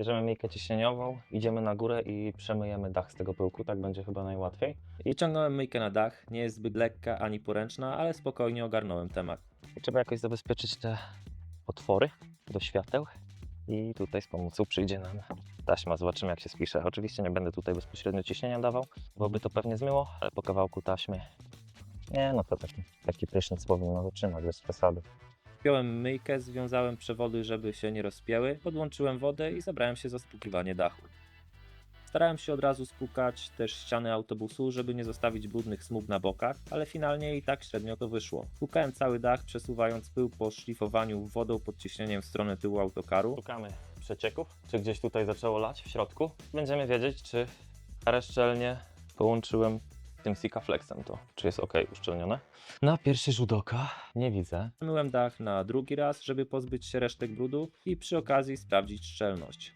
Bierzemy myjkę ciśnieniową, idziemy na górę i przemyjemy dach z tego pyłku, tak będzie chyba najłatwiej. I ciągnąłem myjkę na dach, nie jest zbyt lekka ani poręczna, ale spokojnie ogarnąłem temat. I trzeba jakoś zabezpieczyć te otwory do świateł i tutaj z pomocą przyjdzie nam taśma. Zobaczymy jak się spisze. Oczywiście nie będę tutaj bezpośrednio ciśnienia dawał, bo by to pewnie zmyło, ale po kawałku taśmy. Nie, no to taki, taki prysznic powinno wytrzymać bez przesady. Wpiąłem myjkę, związałem przewody, żeby się nie rozpięły, podłączyłem wodę i zabrałem się za spłukiwanie dachu. Starałem się od razu spłukać też ściany autobusu, żeby nie zostawić brudnych smug na bokach, ale finalnie i tak średnio to wyszło. Spłukałem cały dach, przesuwając pył po szlifowaniu wodą pod ciśnieniem w stronę tyłu autokaru. Szukamy przecieków, czy gdzieś tutaj zaczęło lać w środku. Będziemy wiedzieć, czy parę szczelnie połączyłem tym Sikaflexem to, czy jest ok uszczelnione. Na pierwszy rzut oka nie widzę. Myłem dach na drugi raz, żeby pozbyć się resztek brudu i przy okazji sprawdzić szczelność.